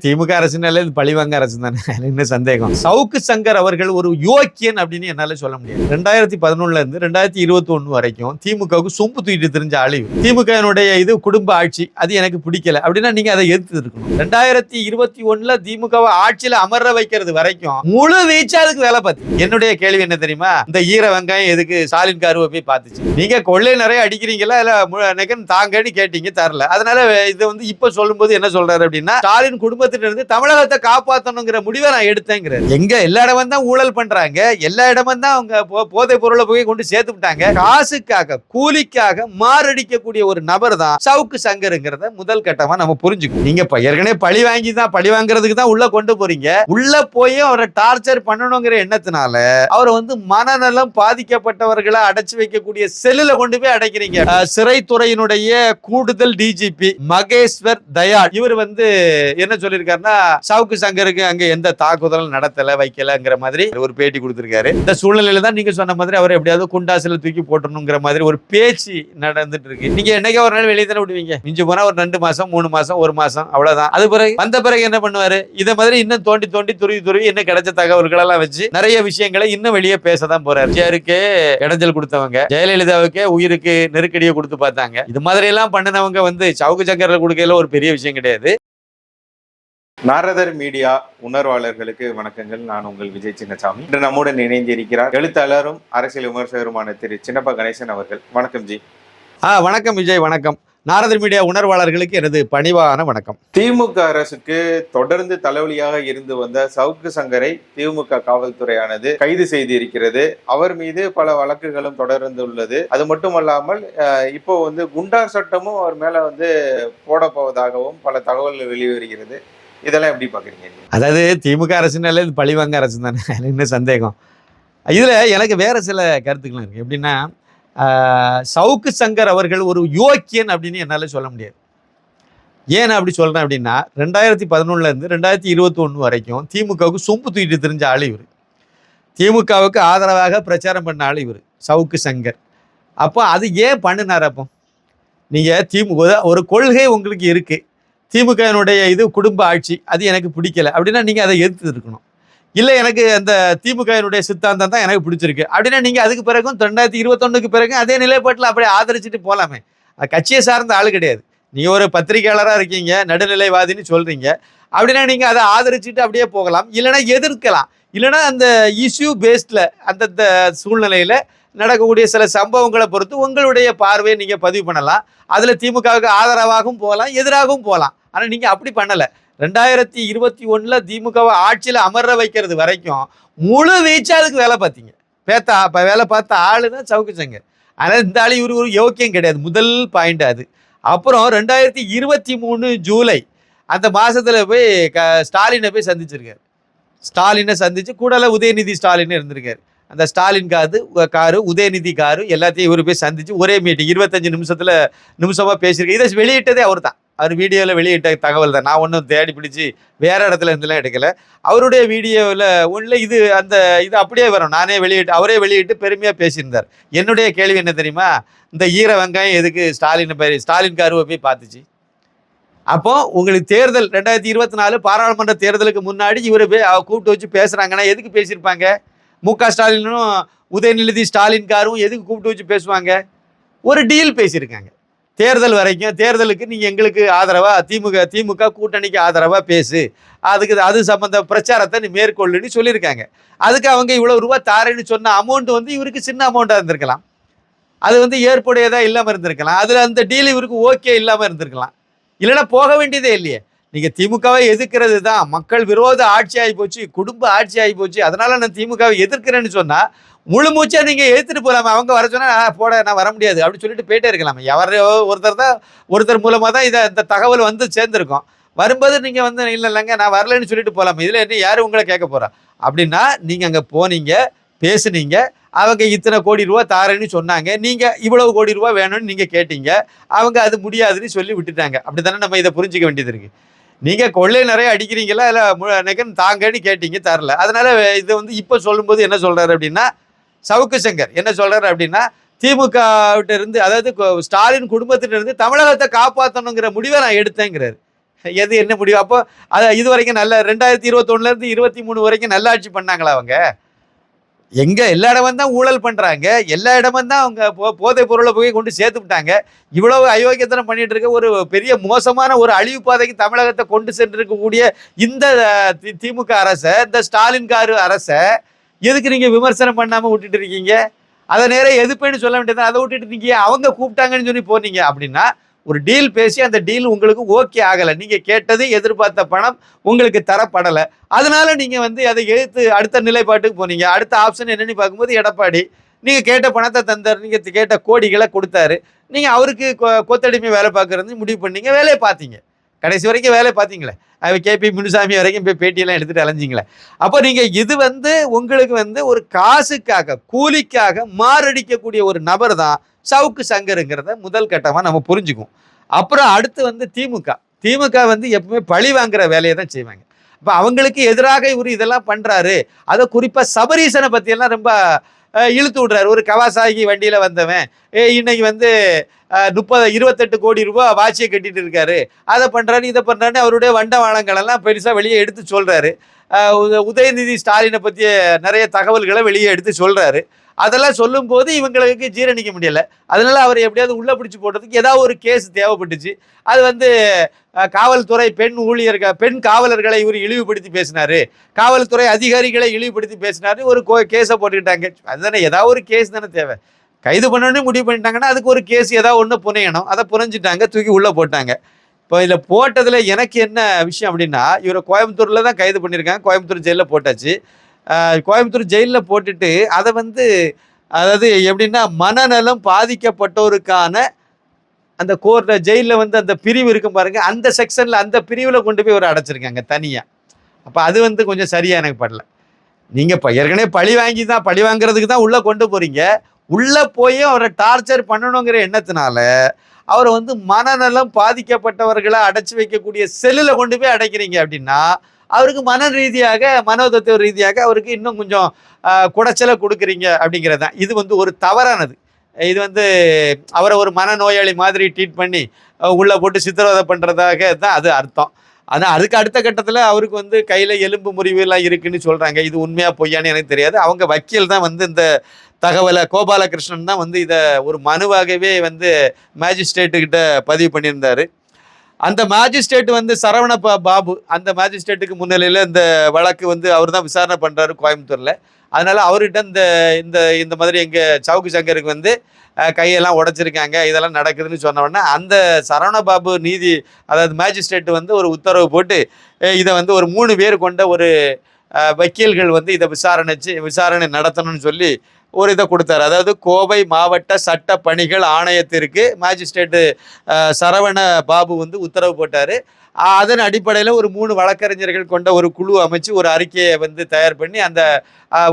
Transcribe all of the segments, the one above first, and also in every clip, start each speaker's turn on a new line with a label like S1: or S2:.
S1: திமுக அரசுனால இது பழிவாங்க அரசு தானே என்ன சந்தேகம். சவுக்கு சங்கர் அவர்கள் ஒரு யோக்கியன் அப்படின்னு என்னால சொல்ல முடியாது. ரெண்டாயிரத்தி பதினொன்னுல இருந்து ரெண்டாயிரத்தி இருபத்தி ஒன்று வரைக்கும் திமுகவுக்கு சொம்பு தூக்கிட்டு தெரிஞ்ச அழிவு. திமுகவினுடைய இது குடும்ப ஆட்சி அது எனக்கு பிடிக்கல. அப்படின்னா நீங்க அதை எதிர்த்து இருக்கணும். ரெண்டாயிரத்தி இருபத்தி ஒண்ணுல திமுகவை ஆட்சியில அமர வைக்கிறது வரைக்கும் முழு வீச்சா அதுக்கு வேலை பார்த்து. என்னுடைய கேள்வி என்ன தெரியுமா? இந்த ஈர வெங்காயம் எதுக்கு ஸ்டாலின் கருவை போய் பார்த்துச்சு. நீங்க கொள்ளை நிறைய அடிக்கிறீங்களா? இல்ல நெகன் தாங்கன்னு கேட்டீங்க தரல. அதனால இதை வந்து இப்ப சொல்லும்போது என்ன சொல்றாரு அப்படின்னா ஸ்டாலின் குடும்பத்திட்ட இருந்து தமிழகத்தை காப்பாற்றணுங்கிற முடிவை நான் எடுத்தேங்கிறாரு. எங்க எல்லா இடமும் தான் ஊழல் பண்றாங்க. எல்லா இடமும் தான் அவங்க போதை பொருளை போய் கொண்டு சேர்த்து விட்டாங்க. காசுக்காக கூலிக்காக மாரடிக்கக்கூடிய ஒரு நபர் தான் சவுக்கு சங்கருங்கிறத முதல் கட்டமா நம்ம புரிஞ்சுக்கணும். நீங்க ஏற்கனவே பழி வாங்கி தான் பழி வாங்குறதுக்கு தான் உள்ள கொண்டு போறீங்க. உள்ள போய் அவரை டார்ச்சர் பண்ணணுங்கிற எண்ணத்தினால அவரை வந்து மனநலம் பாதிக்கப்பட்டவர்களை அடைச்சு வைக்கக்கூடிய செல்லுல கொண்டு போய் அடைக்கிறீங்க. சிறைத்துறையினுடைய கூடுதல் டிஜிபி மகேஸ்வர் தயாள். இவர் வந்து என்ன சொல்ல சொல்லியிருக்காருன்னா சவுக்கு சங்கருக்கு அங்கே எந்த தாக்குதலும் நடத்தலை வைக்கலைங்கிற மாதிரி ஒரு பேட்டி கொடுத்துருக்காரு. இந்த சூழ்நிலையில தான் நீங்க சொன்ன மாதிரி அவரை எப்படியாவது குண்டாசில தூக்கி போட்டணுங்கிற மாதிரி ஒரு பேச்சு நடந்துட்டு இருக்கு. நீங்க என்னைக்கு ஒரு நாள் வெளியே தானே விடுவீங்க? மிஞ்சி போனால் ஒரு ரெண்டு மாசம் மூணு மாசம் ஒரு மாசம் அவ்வளவுதான். அது பிறகு வந்த பிறகு என்ன பண்ணுவார்? இதை மாதிரி இன்னும் தோண்டி தோண்டி துருவி துருவி இன்னும் கிடைச்ச தகவல்கள் எல்லாம் வச்சு நிறைய விஷயங்களை இன்னும் வெளியே பேச தான் போறாரு. ஜெயருக்கு இடைஞ்சல் கொடுத்தவங்க ஜெயலலிதாவுக்கே உயிருக்கு நெருக்கடியை கொடுத்து பார்த்தாங்க. இது மாதிரி எல்லாம் பண்ணினவங்க வந்து சவுக்கு சக்கரில் கொடுக்கையில ஒரு பெரிய விஷயம் கிடையாது.
S2: நாரதர் மீடியா உணர்வாளர்களுக்கு வணக்கங்கள். நான் உங்கள் விஜய் சின்னசாமி. இன்று நம்முடன் இணைந்திருக்கிறார் எழுத்தாளரும் அரசியல் விமர்சகருமான திரு சின்னப்ப கணேசன் அவர்கள். வணக்கம் ஜி.
S1: ஆ வணக்கம் விஜய் வணக்கம். நாரதர் மீடியா உணர்வாளர்களுக்கு எனது பணிவான வணக்கம்.
S2: திமுக அரசுக்கு தொடர்ந்து தலைவலியாக இருந்து வந்த சவுக்கு சங்கரை திமுக காவல்துறையானது கைது செய்திருக்கிறது. அவர் மீது பல வழக்குகளும் தொடர்ந்துள்ளது. அது மட்டுமல்லாமல் இப்போ வந்து குண்டார் சட்டமும் அவர் மேல வந்து போட போவதாகவும் பல தகவல்கள் வெளிவருகிறது. இதெல்லாம் எப்படி பார்க்குறீங்க
S1: அதாவது திமுக அரசுனாலே இது பழிவாங்க அரசு தானே என்ன சந்தேகம். இதில் எனக்கு வேறு சில கருத்துக்கள் இருக்குது எப்படின்னா சவுக்கு சங்கர் அவர்கள் ஒரு யோக்கியன் அப்படின்னு என்னால் சொல்ல முடியாது. ஏன் அப்படி சொல்கிறேன் அப்படின்னா ரெண்டாயிரத்தி பதினொன்னுலேருந்து ரெண்டாயிரத்தி இருபத்தி ஒன்று வரைக்கும் திமுகவுக்கு சொம்பு தூக்கிட்டு தெரிஞ்ச ஆள் இவர். திமுகவுக்கு ஆதரவாக பிரச்சாரம் பண்ண ஆள் இவர் சவுக்கு சங்கர். அப்போ அது ஏன் பண்ணினார் அப்போ? நீங்கள் திமுக ஒரு கொள்கை உங்களுக்கு இருக்குது திமுகவினுடைய இது குடும்ப ஆட்சி அது எனக்கு பிடிக்கல. அப்படின்னா நீங்கள் அதை எதிர்த்து இருக்கணும். இல்லை எனக்கு அந்த திமுகவினுடைய சித்தாந்தம் தான் எனக்கு பிடிச்சிருக்கு. அப்படின்னா நீங்கள் அதுக்கு பிறகும் ரெண்டாயிரத்தி இருபத்தொன்னுக்கு பிறகு அதே நிலைப்பாட்டில் அப்படியே ஆதரிச்சுட்டு போகலாமே கட்சியை சார்ந்த ஆள் கிடையாது. நீங்கள் ஒரு பத்திரிகையாளராக இருக்கீங்க நடுநிலைவாதின்னு சொல்கிறீங்க அப்படின்னா நீங்கள் அதை ஆதரிச்சுட்டு அப்படியே போகலாம். இல்லைன்னா எதிர்க்கலாம். இல்லைன்னா அந்த இஷ்யூ பேஸ்டில் அந்தந்த சூழ்நிலையில் நடக்கக்கூடிய சில சம்பவங்களை பொறுத்து உங்களுடைய பார்வையை நீங்கள் பதிவு பண்ணலாம். அதில் திமுகவுக்கு ஆதரவாகவும் போகலாம் எதிராகவும் போகலாம். ஆனால் நீங்கள் அப்படி பண்ணலை. ரெண்டாயிரத்தி இருபத்தி ஒன்றில் திமுகவை ஆட்சியில் அமர வைக்கிறது வரைக்கும் முழு வீச்சா அதுக்கு வேலை பார்த்தீங்க. பேத்தா இப்போ வேலை பார்த்த ஆளு தான் சவுக்கு சங்கர் ஆனால் இந்த ஆள் இவரு ஒரு யோக்கியம் கிடையாது. முதல் பாயிண்ட் அது. அப்புறம் ரெண்டாயிரத்தி இருபத்தி மூணு ஜூலை அந்த மாதத்தில் போய் க ஸ்டாலினை போய் சந்திச்சிருக்காரு. ஸ்டாலினை சந்திச்சு கூடல உதயநிதி ஸ்டாலின் இருந்திருக்காரு. அந்த ஸ்டாலின் காது காரு உதயநிதி காரு எல்லாத்தையும் இவர் போய் சந்திச்சு ஒரே மீட்டிங் இருபத்தஞ்சு நிமிஷத்துல நிமிஷமா பேசியிருக்கேன் இதை வெளியிட்டதே அவர் தான் அவர் வீடியோவில் வெளியிட்ட தகவல் தான். நான் ஒன்றும் தேடி பிடிச்சி வேற இடத்துல இருந்துலாம் எடுக்கல. அவருடைய வீடியோவில் ஒன்றில் இது அந்த இது அப்படியே வரும். நானே வெளியிட்டு அவரே வெளியிட்டு பெருமையாக பேசியிருந்தார். என்னுடைய கேள்வி என்ன தெரியுமா? இந்த ஈர வெங்காயம் எதுக்கு ஸ்டாலின் பேர் ஸ்டாலின் காருவை போய் பார்த்துச்சு? அப்போ உங்களுக்கு தேர்தல் ரெண்டாயிரத்தி இருபத்தி நாலு பாராளுமன்ற தேர்தலுக்கு முன்னாடி இவர் போய் கூப்பிட்டு வச்சு பேசுகிறாங்கன்னா எதுக்கு பேசியிருப்பாங்க? மு க ஸ்டாலினும் உதயநிதி ஸ்டாலின் காரும் எதுக்கு கூப்பிட்டு வச்சு பேசுவாங்க? ஒரு டீல் பேசியிருக்காங்க. தேர்தல் வரைக்கும் தேர்தலுக்கு நீங்கள் எங்களுக்கு ஆதரவாக திமுக திமுக கூட்டணிக்கு ஆதரவாக பேசு. அதுக்கு அது சம்மந்த பிரச்சாரத்தை நீ மேற்கொள்ளுன்னு சொல்லியிருக்காங்க. அதுக்கு அவங்க இவ்வளோ ரூபா தாரேன்னு சொன்ன அமௌண்ட் வந்து இவருக்கு சின்ன அமௌண்ட்டாக இருந்திருக்கலாம். அது வந்து ஏற்புடையதாக இல்லாமல் இருந்திருக்கலாம். அதில் அந்த டீல் இவருக்கு ஓகே இல்லாமல் இருந்திருக்கலாம். இல்லைன்னா போக வேண்டியதே இல்லையே. நீங்கள் திமுகவை எதிர்க்கிறது தான் மக்கள் விரோத ஆட்சி ஆகி போச்சு குடும்ப ஆட்சி ஆகி போச்சு. அதனால நான் திமுகவை எதிர்க்கிறேன்னு சொன்னால் முழு மூச்சா நீங்கள் எடுத்துகிட்டு போகலாமா அவங்க வர சொன்னா போட நான் வர முடியாது. அப்படின்னு சொல்லிட்டு போயிட்டே இருக்கலாமா. யாரோ ஒருத்தர் தான் ஒருத்தர் மூலமாக தான் இதை இந்த தகவல் வந்து சேர்ந்துருக்கும். வரும்போது நீங்கள் வந்து இல்லை இல்லைங்க நான் வரலைன்னு சொல்லிட்டு போகலாம் இதில் என்ன யார் உங்களை கேட்க போகிறா அப்படின்னா நீங்கள் அங்கே போனீங்க பேசுனீங்க. அவங்க இத்தனை கோடி ரூபா தாரேன்னு சொன்னாங்க. நீங்கள் இவ்வளவு கோடி ரூபா வேணும்னு நீங்கள் கேட்டீங்க. அவங்க அது முடியாதுன்னு சொல்லி விட்டுட்டாங்க. அப்படி தானே நம்ம இதை புரிஞ்சுக்க வேண்டியது இருக்குது நீங்கள் கொள்ளை நிறைய அடிக்கிறீங்களா? இல்லை நெகன் தாங்கன்னு கேட்டீங்க தரல. அதனால இது வந்து இப்போ சொல்லும்போது என்ன சொல்றாரு அப்படின்னா சவுக்கு சங்கர் என்ன சொல்றாரு அப்படின்னா திமுக இருந்து அதாவது ஸ்டாலின் குடும்பத்திட்ட இருந்து தமிழகத்தை காப்பாற்றணுங்கிற முடிவை நான் எடுத்தேங்கிறாரு. எது என்ன முடிவு? அப்போ அது இது வரைக்கும் நல்ல ரெண்டாயிரத்தி இருபத்தொன்னுலேருந்து இருபத்தி மூணு வரைக்கும் நல்லாட்சி பண்ணாங்களா அவங்க? எங்க எல்லா இடமும் தான் ஊழல் பண்றாங்க. எல்லா இடமும் தான் அவங்க போ- பொருளை போய் கொண்டு சேர்த்து விட்டாங்க. இவ்வளவு அயோக்கியத்தனம் பண்ணிட்டு இருக்க ஒரு பெரிய மோசமான ஒரு அழிவு பாதைக்கு தமிழகத்தை கொண்டு சென்றிருக்கக்கூடிய இந்த திமுக அரசை இந்த ஸ்டாலின் காரு அரசை எதுக்கு நீங்க விமர்சனம் பண்ணாம விட்டுட்டு இருக்கீங்க? அதை நேரம் எதுப்பேன்னு சொல்ல வேண்டியது அதை விட்டுட்டு இருக்கீங்க. அவங்க கூப்பிட்டாங்கன்னு சொல்லி போனீங்க அப்படின்னா ஒரு டீல் பேசி அந்த டீல் உங்களுக்கு ஓகே ஆகலை. நீங்கள் கேட்டது எதிர்பார்த்த பணம் உங்களுக்கு தரப்படலை. அதனால் நீங்கள் வந்து அதை எதிர்த்து அடுத்த நிலைப்பாட்டுக்கு போனீங்க. அடுத்த ஆப்ஷன் என்னென்னு பார்க்கும்போது எடப்பாடி நீங்கள் கேட்ட பணத்தை தந்தார் நீங்கள் கேட்ட கோடிகளை கொடுத்தாரு. நீங்கள் அவருக்கு கொ- கொத்தடிமை வேலை பார்க்கறது முடிவு பண்ணீங்க வேலையை பார்த்தீங்க. கடைசி வரைக்கும் வேலையை பார்த்தீங்களே. அவ கேபி முனுசாமி வரைக்கும் போய் பேட்டியெல்லாம் எடுத்துகிட்டு அலைஞ்சிங்களே. அப்போ நீங்கள் இது வந்து உங்களுக்கு வந்து ஒரு காசுக்காக கூலிக்காக மாரடிக்கக்கூடிய ஒரு நபர் தான் சவுக்கு சங்கருங்கிறத முதல் கட்டமாக நம்ம புரிஞ்சுக்குவோம். அப்புறம் அடுத்து வந்து திமுக. திமுக வந்து எப்பவுமே பழி வாங்குற வேலையை தான் செய்வாங்க. இப்போ அவங்களுக்கு எதிராக இவர் இதெல்லாம் பண்றாரு. அதை குறிப்பாக சபரீசனை பற்றியெல்லாம் ரொம்ப இழுத்து விடுறாரு. ஒரு கவாசாகி வண்டியில் வந்தவன். இன்னைக்கு வந்து முப்பது இருபத்தெட்டு கோடி ரூபாய் வாட்சியை கட்டிட்டு இருக்காரு. அதை பண்ணுறாரு இதை பண்ணுறானு அவருடைய வண்டவாளங்கள் எல்லாம் பெருசாக வெளியே எடுத்து சொல்கிறாரு உத- உதயநிதி ஸ்டாலினை பற்றிய நிறைய தகவல்களை வெளியே எடுத்து சொல்கிறாரு அதெல்லாம் சொல்லும்போது இவங்களுக்கு ஜீரணிக்க முடியலை. அதனால் அவர் எப்படியாவது உள்ளே பிடிச்சி போடுறதுக்கு ஏதாவது ஒரு கேஸ் தேவைப்பட்டுச்சு. அது வந்து காவல்துறை பெண் ஊழியர்கள் பெண் காவலர்களை இவர் இழிவுபடுத்தி பேசினாரு. காவல்துறை அதிகாரிகளை இழிவுபடுத்தி பேசினாரு. ஒரு கேஸை போட்டுக்கிட்டாங்க. அதுதானே ஏதாவது ஒரு கேஸ் தானே தேவை. கைது பண்ணணும்னு முடிவு பண்ணிட்டாங்கன்னா அதுக்கு ஒரு கேஸ் ஏதாவது ஒன்று புனையணும். அதை புனைஞ்சிட்டாங்க தூக்கி உள்ளே போட்டாங்க. இப்போ இதில் போட்டதில் எனக்கு என்ன விஷயம் அப்படின்னா இவரை கோயம்புத்தூரில் தான் கைது பண்ணியிருக்காங்க. கோயம்புத்தூர் ஜெயிலில் போட்டாச்சு. கோயம்புத்தூர் ஜெயிலில் போட்டுட்டு அதை வந்து அதாவது எப்படின்னா மனநலம் பாதிக்கப்பட்டோருக்கான அந்த கோர்ட்டில் ஜெயிலில் வந்து அந்த பிரிவு இருக்கும் பாருங்கள் அந்த செக்ஷனில் அந்த பிரிவில் கொண்டு போய் ஒரு அடைச்சிருக்காங்க தனியாக அப்போ அது வந்து கொஞ்சம் சரியாக எனக்கு படல. நீங்கள் இப்போ ஏற்கனவே பழி வாங்கி தான் பழி வாங்குறதுக்கு தான் உள்ளே கொண்டு போகிறீங்க உள்ளே போய் அவரை டார்ச்சர் பண்ணணுங்கிற எண்ணத்தினால அவரை வந்து மனநலம் பாதிக்கப்பட்டவர்களை அடைச்சி வைக்கக்கூடிய செல்லில் கொண்டு போய் அடைக்கிறீங்க அப்படின்னா அவருக்கு மன ரீதியாக மனோதத்துவ ரீதியாக அவருக்கு இன்னும் கொஞ்சம் குடைச்சலை கொடுக்குறீங்க அப்படிங்கிறது தான் இது வந்து ஒரு தவறானது. இது வந்து அவரை ஒரு மனநோயாளி மாதிரி ட்ரீட் பண்ணி உள்ளே போட்டு சித்திரவதை பண்ணுறதாக தான் அது அர்த்தம். ஆனால் அதுக்கு அடுத்த கட்டத்தில் அவருக்கு வந்து கையில் எலும்பு முறிவுலாம் இருக்குன்னு சொல்கிறாங்க இது உண்மையாக பொய்யான்னு எனக்கு தெரியாது. அவங்க வக்கீல் தான் வந்து இந்த தகவலை கோபாலகிருஷ்ணன் தான் வந்து இதை ஒரு மனுவாகவே வந்து மேஜிஸ்ட்ரேட்டுக்கிட்ட பதிவு பண்ணியிருந்தாரு. அந்த மேஜிஸ்ட்ரேட் வந்து சரவண பா- பாபு அந்த மேஜிஸ்ட்ரேட்டுக்கு முன்னிலையில் இந்த வழக்கு வந்து அவர் தான் விசாரணை பண்ணுறாரு கோயம்புத்தூரில். அதனால் அவர்கிட்ட இந்த இந்த இந்த மாதிரி எங்கள் சவுக்கு சங்கருக்கு வந்து கையெல்லாம் உடைச்சிருக்காங்க இதெல்லாம் நடக்குதுன்னு சொன்ன உடனே அந்த சரவண பாபு நீதி அதாவது மேஜிஸ்ட்ரேட் வந்து ஒரு உத்தரவு போட்டு இதை வந்து ஒரு மூணு பேர் கொண்ட ஒரு வக்கீல்கள் வந்து இதை விசாரணைச்சு விசாரணை நடத்தணும்னு சொல்லி ஒரு இதை கொடுத்தாரு. அதாவது கோவை மாவட்ட சட்ட பணிகள் ஆணையத்திற்கு மேஜிஸ்ட்ரேட்டு சரவண பாபு வந்து உத்தரவு போட்டார். அதன் அடிப்படையில் ஒரு மூணு வழக்கறிஞர்கள் கொண்ட ஒரு குழு அமைச்சு ஒரு அறிக்கையை வந்து தயார் பண்ணி அந்த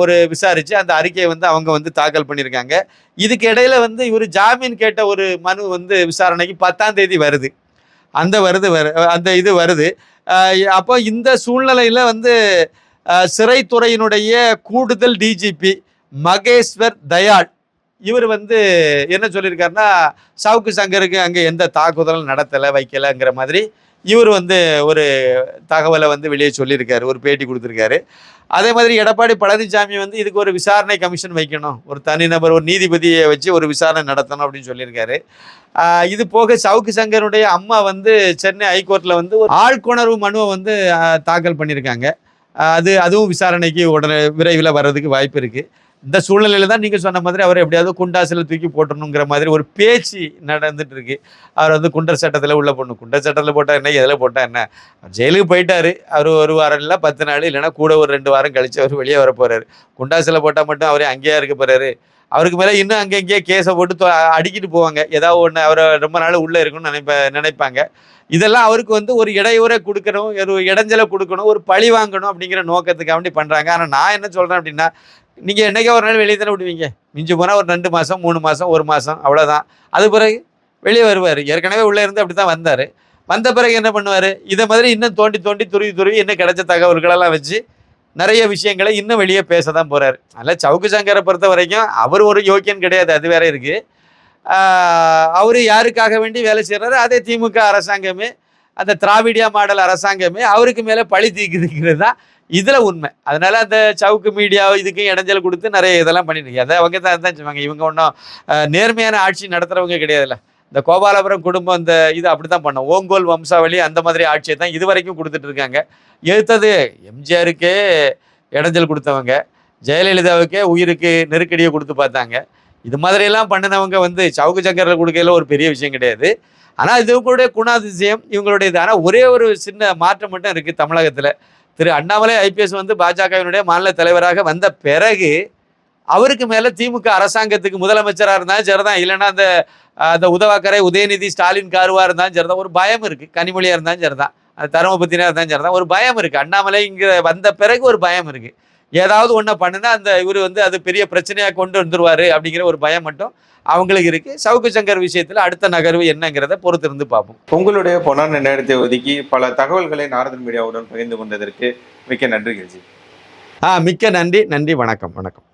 S1: ஒரு விசாரித்து அந்த அறிக்கையை வந்து அவங்க வந்து தாக்கல் பண்ணியிருக்காங்க. இதுக்கு இடையில் வந்து இவர் ஜாமீன் கேட்ட ஒரு மனு வந்து விசாரணைக்கு பத்தாம் தேதி வருது. அந்த வருது வரு அந்த இது வருது. அப்போ இந்த சூழ்நிலையில் வந்து சிறைத்துறையினுடைய கூடுதல் டிஜிபி மகேஸ்வர் தயாள். இவர் வந்து என்ன சொல்லியிருக்காருன்னா சவுக்கு சங்கருக்கு அங்கே எந்த தாக்குதலும் நடத்தலை வைக்கலைங்கிற மாதிரி. இவர் வந்து ஒரு தகவலை வந்து வெளியே சொல்லியிருக்காரு ஒரு பேட்டி கொடுத்துருக்காரு. அதே மாதிரி எடப்பாடி பழனிசாமி வந்து இதுக்கு ஒரு விசாரணை கமிஷன் வைக்கணும். ஒரு தனிநபர் ஒரு நீதிபதியை வச்சு ஒரு விசாரணை நடத்தணும் அப்படின்னு சொல்லியிருக்காரு. இது போக சவுக்கு சங்கருடைய அம்மா வந்து சென்னை ஹைகோர்ட்டில் வந்து ஒரு ஆழ்கொணர்வு மனுவை வந்து தாக்கல் பண்ணியிருக்காங்க. அது அதுவும் விசாரணைக்கு உடனே விரைவில் வர்றதுக்கு வாய்ப்பு இருக்குது இந்த சூழ்நிலையில தான் நீங்கள் சொன்ன மாதிரி அவர் எப்படியாவது குண்டாசில் தூக்கி போட்டணுங்கிற மாதிரி ஒரு பேச்சு நடந்துட்டு இருக்கு அவர் வந்து குண்டர் சட்டத்தில் உள்ள போடணும் குண்டர் சட்டத்தில் போட்டால் என்ன? எதில் போட்டால் என்ன? ஜெயிலுக்கு போயிட்டாரு. அவர் ஒரு வாரம் இல்லை பத்து நாள் இல்லைன்னா கூட ஒரு ரெண்டு வாரம் கழிச்சு அவர் வெளியே வர போறாரு. குண்டாசில் போட்டால் மட்டும் அவரே அங்கேயே இருக்க போறாரு. அவருக்கு மேலே இன்னும் அங்கே இங்கேயே கேஸை போட்டு அடிக்கிட்டு போவாங்க. ஏதாவது ஒன்று அவரை ரொம்ப நாள் உள்ளே இருக்கணும்னு நினைப்ப நினைப்பாங்க. இதெல்லாம் அவருக்கு வந்து ஒரு இடையூறை கொடுக்கணும் ஒரு இடைஞ்சலை கொடுக்கணும் ஒரு பழி வாங்கணும் அப்படிங்கிற நோக்கத்துக்காக வேண்டி பண்ணுறாங்க ஆனால் நான் என்ன சொல்கிறேன் அப்படின்னா நீங்கள் என்றைக்கோ ஒரு நாள் வெளியே தானே விடுவீங்க. மிஞ்சி போனால் ஒரு ரெண்டு மாதம் மூணு மாதம் ஒரு மாதம் அவ்வளோதான் அது பிறகு வெளியே வருவார். ஏற்கனவே உள்ளே இருந்து அப்படி தான் வந்தார். வந்த பிறகு என்ன பண்ணுவார்? இதை மாதிரி இன்னும் தோண்டி தோண்டி துருவி துருவி இன்னும் கிடைச்ச தகவல்களெல்லாம் வச்சு நிறைய விஷயங்களை இன்னும் வெளியே பேச தான் போகிறார் அதனால் சவுக்கு சங்கரை பொறுத்த வரைக்கும் அவர் ஒரு யோக்கியன் கிடையாது. அது வேற இருக்குது அவர் யாருக்காக வேண்டி வேலை செய்கிறாரு அதே திமுக அரசாங்கமே அந்த திராவிடியா மாடல் அரசாங்கமே அவருக்கு மேலே பழி தீக்குதுங்கிறது தான் இதில் உண்மை. அதனால அந்த சவுக்கு மீடியா இதுக்கும் இடைஞ்சல் கொடுத்து நிறைய இதெல்லாம் பண்ணிட்டு இருக்கு. அதை அவங்க தான் தான் செய்வாங்க இவங்க ஒன்றும் நேர்மையான ஆட்சி நடத்துறவங்க கிடையாதுல்ல. இந்த கோபாலபுரம் குடும்பம் இந்த இது அப்படி தான் பண்ணோம். ஓங்கோல் வம்சாவளி அந்த மாதிரி ஆட்சியை தான் இது வரைக்கும் கொடுத்துட்டு இருக்காங்க. எடுத்தது எம்ஜிஆருக்கே இடைஞ்சல் கொடுத்தவங்க. ஜெயலலிதாவுக்கே உயிருக்கு நெருக்கடியை கொடுத்து பார்த்தாங்க. இது மாதிரியெல்லாம் பண்ணினவங்க வந்து சவுக்கு சக்கரில் கொடுக்கல ஒரு பெரிய விஷயம் கிடையாது. ஆனால் இது இவங்களுடைய குணாதிசயம் இவங்களுடைய இது ஆனால் ஒரே ஒரு சின்ன மாற்றம் மட்டும் இருக்குது தமிழகத்தில். திரு அண்ணாமலை ஐபிஎஸ் வந்து பாஜகவினுடைய மாநில தலைவராக வந்த பிறகு அவருக்கு மேலே திமுக அரசாங்கத்துக்கு முதலமைச்சராக இருந்தாலும் சரிதான். இல்லைன்னா அந்த அந்த உதவாக்கரை உதயநிதி ஸ்டாலின் காருவாக இருந்தாலும் சரிதான். ஒரு பயம் இருக்குது கனிமொழியாக இருந்தாலும் சரிதான். அது தருமபுத்தினா இருந்தாலும் சரிதான். ஒரு பயம் இருக்குது அண்ணாமலை வந்த பிறகு ஒரு பயம் இருக்குது ஏதாவது ஒன்றை பண்ணுனா அந்த இவர் வந்து அது பெரிய பிரச்சனையாக கொண்டு வந்துருவாரு அப்படிங்கிற ஒரு பயம் மட்டும் அவங்களுக்கு இருக்கு. சவுக்கு சங்கர் விஷயத்தில் அடுத்த நகர்வு என்னங்கிறத பொறுத்திருந்து பார்ப்போம்.
S2: உங்களுடைய பொன்னான நேரத்தை ஒதுக்கி பல தகவல்களை நாரதன் மீடியாவுடன் பகிர்ந்து கொண்டதற்கு மிக்க நன்றி கிரிஜி
S1: ஆ மிக்க நன்றி. நன்றி வணக்கம் வணக்கம்.